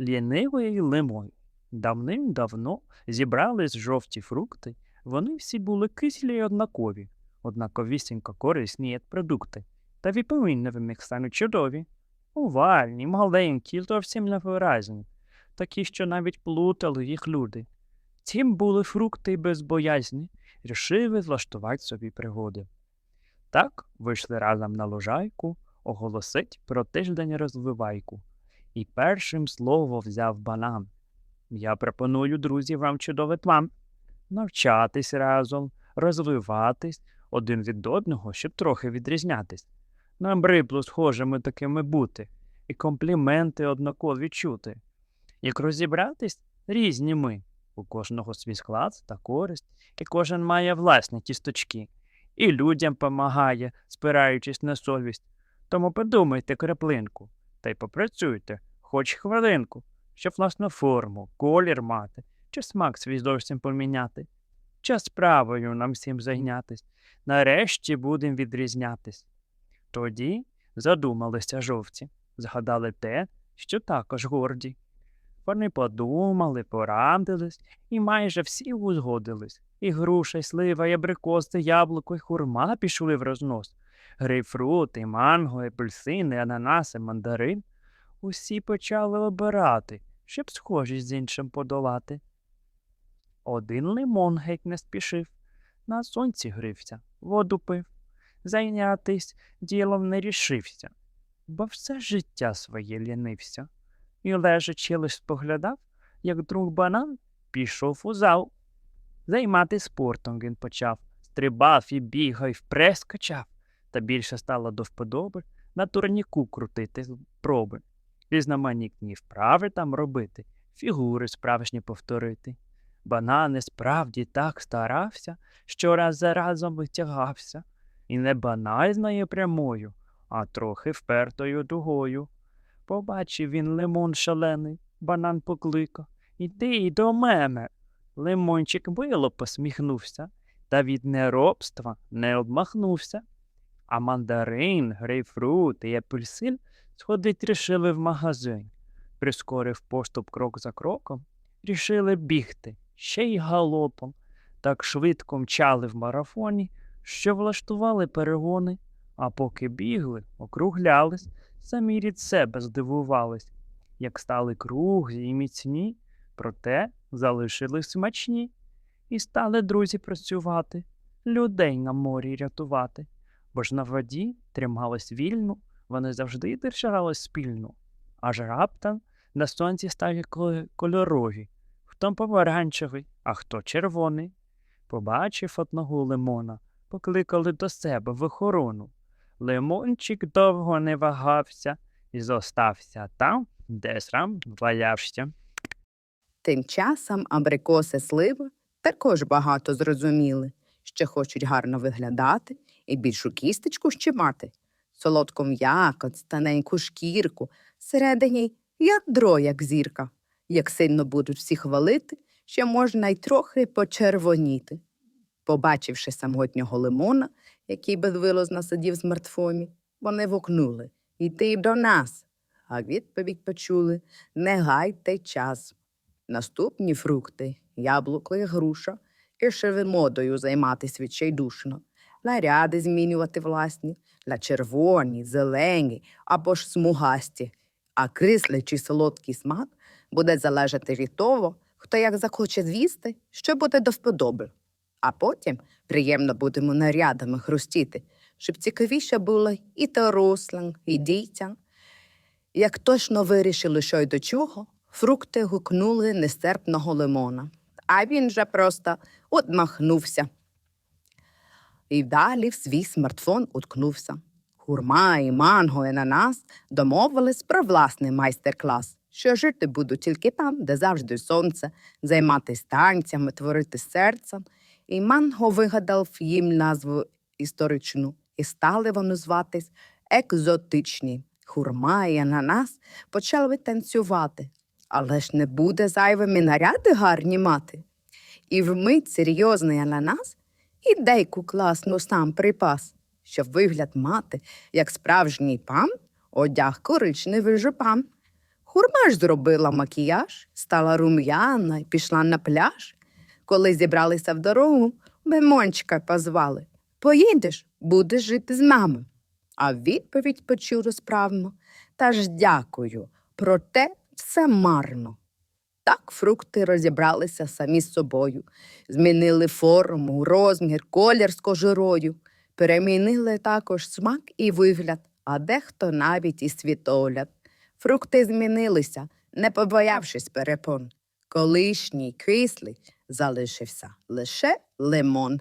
лінивий лимон. Давним-давно зібрались жовті фрукти, вони всі були кислі й однакові, однаковісінько корисні як продукти, та вітаміни в них стануть чудові. Увальні, маленькі, зовсім невиразні, такі, що навіть плутали їх люди. Тім були фрукти й безбоязні, рішили влаштувати собі пригоди. Так вийшли разом на лужайку, оголосить про тиждень розвивайку. І першим слово взяв банан. Я пропоную, друзі, вам чудовий план. Навчатись разом, розвиватись один від одного, щоб трохи відрізнятись. Нам рибло схожими такими бути, і компліменти однакові чути. Як розібратись, різні ми. У кожного свій склад та користь, і кожен має власні кісточки, і людям помагає, спираючись на совість. Тому подумайте краплинку, та й попрацюйте, хоч хвилинку, щоб власну форму, колір мати, чи смак свій зовсім поміняти. Час справою нам всім зайнятись, нарешті будем відрізнятись. Тоді задумалися жовті, згадали те, що також горді. Вони подумали, порадились і майже всі узгодились. І груша, і слива, і абрикоси, яблуко, і хурма пішли в рознос. Грейпфрут, і манго, апельсини, ананаси, мандарин. Усі почали обирати, щоб схожість з іншим подолати. Один лимон геть не спішив, на сонці грився, воду пив. Зайнятись ділом не рішився, бо все життя своє лінився. І лежачи лиш споглядав, як друг банан пішов у зал. Займати спортом він почав, стрибав і бігав, і впрес качав, та більше стало до вподоби на турніку крутити проби, різноманітні вправи там робити, фігури справжні повторити. Банан і справді так старався, що раз за разом витягався, і не банальною прямою, а трохи впертою дугою. Побачив він лимон шалений, банан покликав. Іди й до мене. Лимончик мило посміхнувся, та від неробства не обмахнувся. А мандарин, грейпфрут і апельсин сходить рішили в магазин. Прискорив поступ крок за кроком, рішили бігти, ще й галопом. Так швидко мчали в марафоні, що влаштували перегони, а поки бігли, округлялись, самі від себе здивувались, як стали круглі і міцні, проте залишились смачні, і стали друзі працювати, людей на морі рятувати, бо ж на воді тримались вільно, вони завжди держались спільно, аж раптом на сонці стали кольорові, хто помаранчевий, а хто червоний. Побачив одного лимона, покликали до себе в охорону. Лимончик довго не вагався і зостався там, де сам валявся. Тим часом абрикоси сливи також багато зрозуміли, що хочуть гарно виглядати і більшу кісточку ще мати. Солодку м'якоть, тоненьку шкірку, всередині ядро, як зірка. Як сильно будуть всі хвалити, що можна й трохи почервоніти. Побачивши самотнього лимона, який безвилозно сидів в смартфоні, вони вокнули Іди до нас. А відповідь почули Не гайте час. Наступні фрукти, яблуко і груша, і ще модою займатись відчайдушно, наряди змінювати власні, на червоні, зелені або ж смугасті, а кислий чи солодкий смак буде залежати від того, хто як захоче з'їсти, що буде до вподоби. А потім приємно будемо нарядами хрустіти, щоб цікавіше було і дорослим, і дітям. Як точно вирішили, що й до чого, фрукти гукнули нестерпного лимона. А він же просто одмахнувся. І далі в свій смартфон уткнувся. Хурма і манго і ананас домовились про власний майстер-клас, що жити будуть тільки там, де завжди сонце, займатися танцями, творити серцем. І манго вигадав їм назву історичну, і стали вони зватись екзотичні. Хурма і ананас почали танцювати, але ж не буде зайвими наряди гарні мати. І вмить серйозний ананас ідейку класну сам припас, щоб вигляд мати, як справжній пан, одяг коричневий жупан. Хурма ж зробила макіяж, стала рум'яна і пішла на пляж. Коли зібралися в дорогу, Бемончика позвали. Поїдеш, будеш жити з нами. А відповідь почув розправно. Та ж дякую, проте все марно. Так фрукти розібралися самі з собою, змінили форму, розмір, колір з кожурою, перемінили також смак і вигляд, а дехто навіть і світогляд. Фрукти змінилися, не побоявшись перепон. Колишній кислий залишився лише лимон.